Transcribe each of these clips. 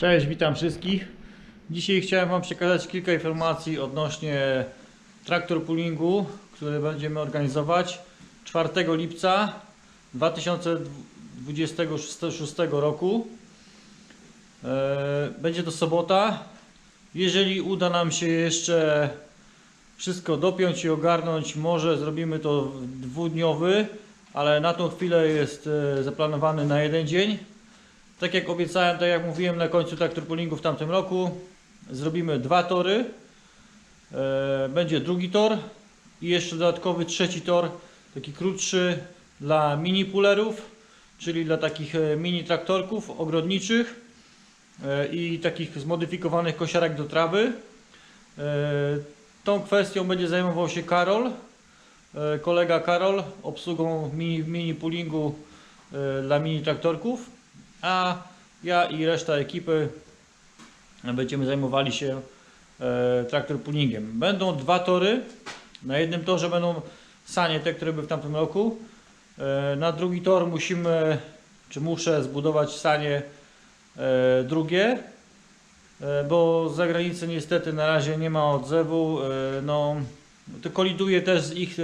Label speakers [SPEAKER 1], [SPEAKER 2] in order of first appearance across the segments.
[SPEAKER 1] Cześć, witam wszystkich. Dzisiaj chciałem Wam przekazać kilka informacji odnośnie traktor poolingu, który będziemy organizować 4 lipca 2026 roku. E, Będzie to sobota. Jeżeli uda nam się jeszcze wszystko dopiąć i ogarnąć, może zrobimy to dwudniowy, ale na tą chwilę jest e, zaplanowany na jeden dzień. Tak jak obiecałem, tak jak mówiłem na końcu traktor poolingu w tamtym roku, zrobimy dwa tory. E, Będzie drugi tor i jeszcze dodatkowy trzeci tor, taki krótszy dla mini poolerów, czyli dla takich e, mini traktorków ogrodniczych e, i takich zmodyfikowanych kosiarek do trawy. Tą kwestią będzie zajmował się Karol, kolega Karol, obsługą mini, mini poolingu dla mini traktorków a ja i reszta ekipy będziemy zajmowali się e, traktor poolingiem. Będą dwa tory. Na jednym torze będą sanie, te, które były w tamtym roku. E, na drugi tor musimy, czy muszę zbudować sanie e, drugie, bo z zagranicy niestety na razie nie ma odzewu. No, to koliduje też z ich,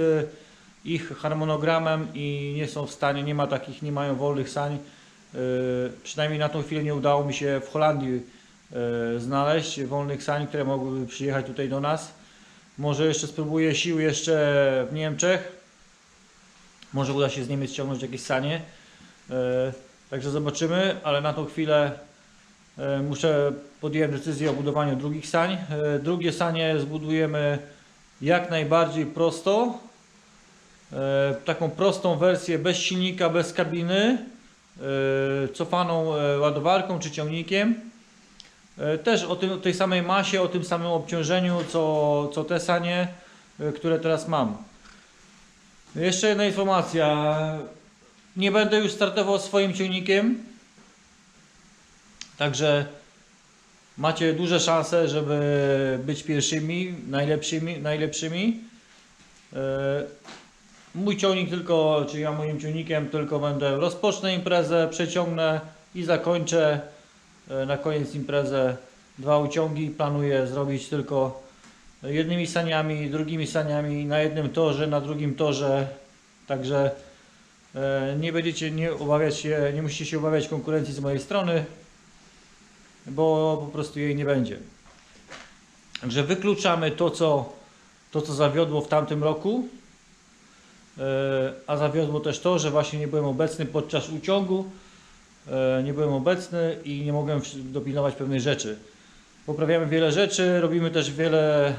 [SPEAKER 1] ich harmonogramem i nie są w stanie, nie ma takich, nie mają wolnych sań. Yy, przynajmniej na tą chwilę nie udało mi się w Holandii yy, znaleźć wolnych sań, które mogłyby przyjechać tutaj do nas. Może jeszcze spróbuję sił jeszcze w Niemczech. Może uda się z Niemiec ściągnąć jakieś sanie. Yy, Także zobaczymy, ale na tą chwilę muszę podjąłem decyzję o budowaniu drugich sań. Drugie sanie zbudujemy jak najbardziej prosto. Taką prostą wersję bez silnika, bez kabiny e, cofaną e, ładowarką czy ciągnikiem. E, Też o, tej samej masie, o tym samym obciążeniu, co, co te sanie, e, które teraz mam. Jeszcze jedna informacja. Nie będę już startował swoim ciągnikiem. Także macie duże szanse, żeby być pierwszymi, najlepszymi. najlepszymi. Mój ciągnik tylko, czy ja moim ciągnikiem tylko będę rozpocznę imprezę, przeciągnę i zakończę e, na koniec imprezę dwa uciągi. Planuję zrobić tylko jednymi saniami, drugimi saniami na jednym torze, na drugim torze. Także e, nie będziecie nie obawiać się, nie musicie się obawiać konkurencji z mojej strony, bo po prostu jej nie będzie. Także wykluczamy to, co, to, co zawiodło w tamtym roku. E, A zawiodło też to, że właśnie nie byłem obecny podczas uciągu. E, Nie byłem obecny i nie mogłem dopilnować pewnych rzeczy. Poprawiamy wiele rzeczy, robimy też wiele, e,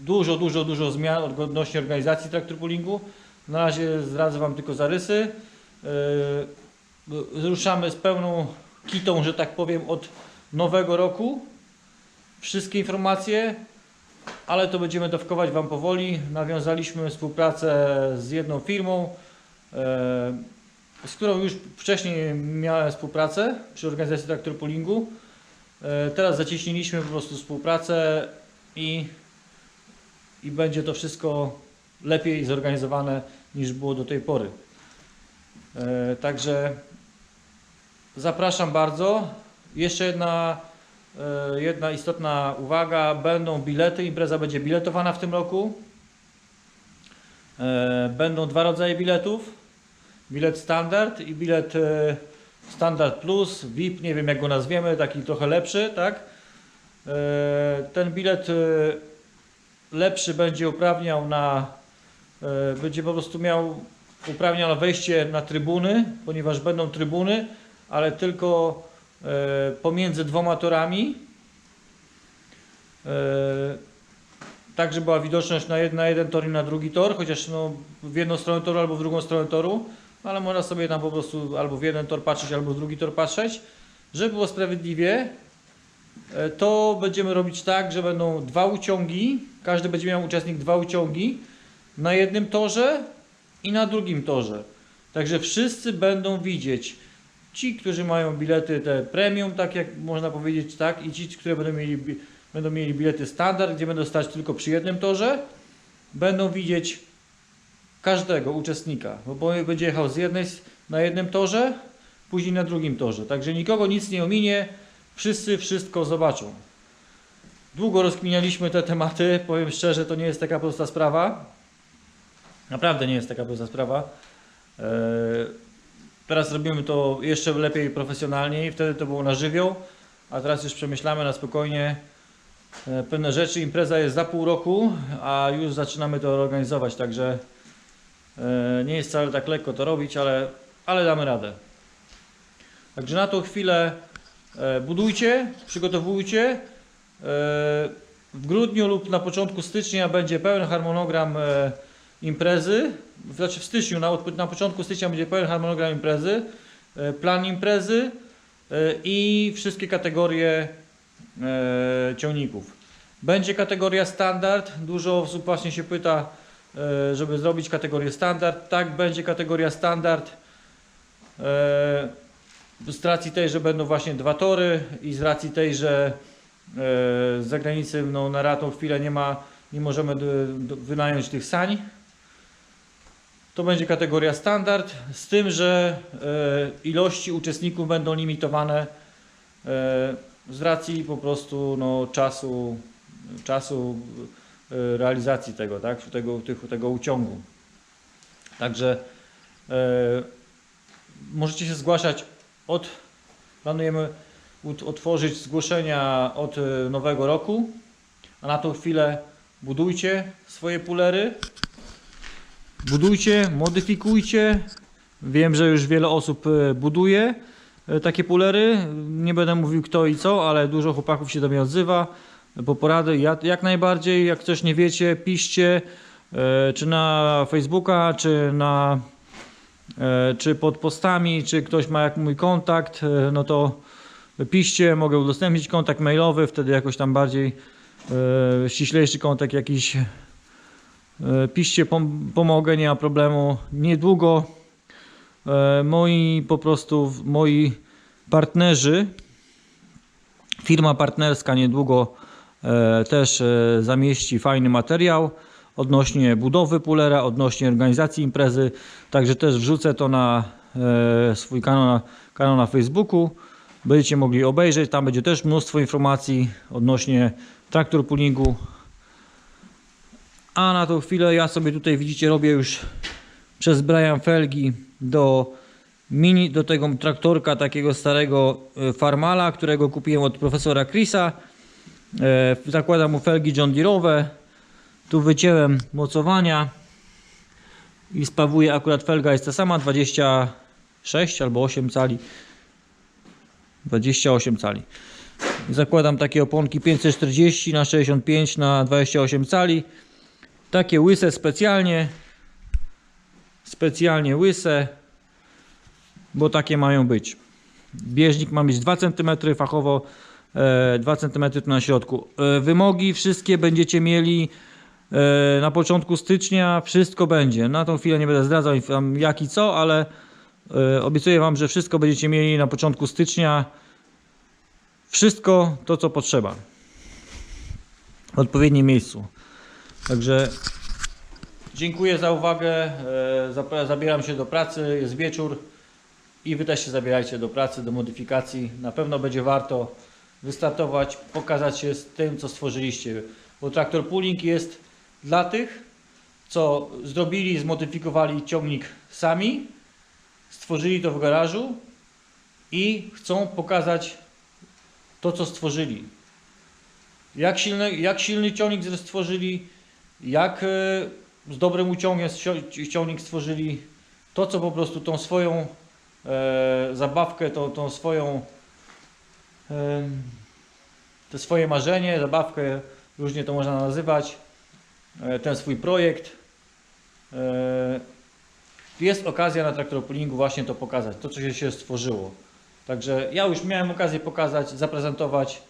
[SPEAKER 1] dużo, dużo, dużo zmian odnośnie organizacji traktor poolingu. Na razie zdradzę Wam tylko zarysy. Ruszamy z pełną kitą, że tak powiem, od nowego roku. Wszystkie informacje ale to będziemy dawkować Wam powoli. Nawiązaliśmy współpracę z jedną firmą, e, z którą już wcześniej miałem współpracę przy organizacji traktor poolingu. E, Teraz zacieśniliśmy po prostu współpracę i, i będzie to wszystko lepiej zorganizowane niż było do tej pory. E, Także zapraszam bardzo. Jeszcze jedna Jedna istotna uwaga, będą bilety, impreza będzie biletowana w tym roku. E, Będą dwa rodzaje biletów. Bilet standard i bilet e, standard plus, VIP, nie wiem jak go nazwiemy, taki trochę lepszy, tak? E, Ten bilet e, lepszy będzie uprawniał na, e, będzie po prostu miał uprawniał na wejście na trybuny, ponieważ będą trybuny, ale tylko e, pomiędzy dwoma torami. E, tak, żeby była widoczność na, jed, na jeden tor i na drugi tor, chociaż no, w jedną stronę toru albo w drugą stronę toru, ale można sobie tam po prostu albo w jeden tor patrzeć, albo w drugi tor patrzeć. Żeby było sprawiedliwie, e, to będziemy robić tak, że będą dwa uciągi, każdy będzie miał uczestnik dwa uciągi na jednym torze i na drugim torze. Także wszyscy będą widzieć ci, którzy mają bilety te premium, tak jak można powiedzieć, tak, i ci, które będą mieli, będą mieli bilety standard, gdzie będą stać tylko przy jednym torze, będą widzieć każdego uczestnika, bo będzie jechał z jednej, na jednym torze, później na drugim torze. Także nikogo nic nie ominie, wszyscy wszystko zobaczą. Długo rozkminialiśmy te tematy, powiem szczerze, to nie jest taka prosta sprawa. Naprawdę nie jest taka prosta sprawa. Eee, Teraz robimy to jeszcze lepiej, profesjonalniej. Wtedy to było na żywioł, a teraz już przemyślamy na spokojnie e, pewne rzeczy. Impreza jest za pół roku, a już zaczynamy to organizować, także e, nie jest wcale tak lekko to robić, ale, ale damy radę. Także na tą chwilę e, budujcie, przygotowujcie. W grudniu lub na początku stycznia będzie pełen harmonogram imprezy. Znaczy w styczniu, na, na początku stycznia będzie pełen harmonogram imprezy, e, plan imprezy e, i wszystkie kategorie e, ciągników. Będzie kategoria standard. Dużo osób właśnie się pyta, żeby zrobić kategorię standard. Tak, będzie kategoria standard. Z racji tej, że będą właśnie dwa tory i z racji tej, że z zagranicy no, na ratą chwilę nie ma, nie możemy wynająć tych sań. To będzie kategoria standard, z tym, że e, ilości uczestników będą limitowane e, z racji po prostu no, czasu, czasu e, realizacji tego, tak, tego, tych, tego uciągu. Także możecie się zgłaszać od, planujemy otworzyć zgłoszenia od nowego roku, a na tą chwilę budujcie swoje pulery, budujcie, modyfikujcie. Wiem, że już wiele osób e, buduje e, takie pulery. Nie będę mówił kto i co, ale dużo chłopaków się do mnie odzywa po porady. Ja, jak najbardziej, jak coś nie wiecie, piszcie e, czy na Facebooka, czy na czy pod postami, czy ktoś ma jak mój kontakt, no to piszcie, mogę udostępnić kontakt mailowy, wtedy jakoś tam bardziej ściślejszy kontakt jakiś piszcie, pom pomogę, nie ma problemu. Niedługo e, moi po prostu, moi partnerzy, firma partnerska niedługo e, też e, zamieści fajny materiał odnośnie budowy pulera, odnośnie organizacji imprezy. Także też wrzucę to na e, swój kanał na, kanał na Facebooku. Będziecie mogli obejrzeć. Tam będzie też mnóstwo informacji odnośnie traktor pullingu. A na tą chwilę ja sobie tutaj widzicie robię już przezbrajam felgi do mini, do tego traktorka takiego starego e, Farmala, którego kupiłem od profesora Chrisa. E, zakładam mu felgi John Deere'owe. Tu wycięłem mocowania i spawuję akurat felga jest ta sama 26 albo 8 cali 28 cali zakładam takie oponki 540 na 65 na 28 cali takie łyse specjalnie specjalnie łyse bo takie mają być bieżnik ma mieć 2 cm fachowo e, 2 cm tu na środku e, wymogi wszystkie będziecie mieli E, na początku stycznia wszystko będzie. Na tą chwilę nie będę zdradzał jak i co, ale e, obiecuję wam, że wszystko będziecie mieli na początku stycznia. Wszystko to, co potrzeba. W odpowiednim miejscu. Także dziękuję za uwagę. E, Zabieram się do pracy. Jest wieczór i wy też się zabierajcie do pracy, do modyfikacji. Na pewno będzie warto wystartować, pokazać się z tym, co stworzyliście. Bo traktor pooling jest dla tych, co zrobili, zmodyfikowali ciągnik sami, stworzyli to w garażu i chcą pokazać to, co stworzyli. Jak silny, jak silny ciągnik stworzyli, jak e, z dobrym uciągiem ciągnik stworzyli, to, co po prostu tą swoją e, zabawkę, tą, tą swoją e, to swoje marzenie, zabawkę, różnie to można nazywać, e, ten swój projekt. E, Jest okazja na traktoropoolingu właśnie to pokazać, to co się, stworzyło. Także ja już miałem okazję pokazać, zaprezentować,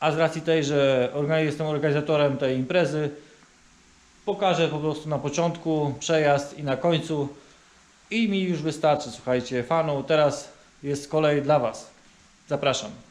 [SPEAKER 1] a z racji tej, że jestem organizatorem tej imprezy, pokażę po prostu na początku przejazd i na końcu i mi już wystarczy, słuchajcie, fanu. Teraz jest kolej dla Was. Zapraszam.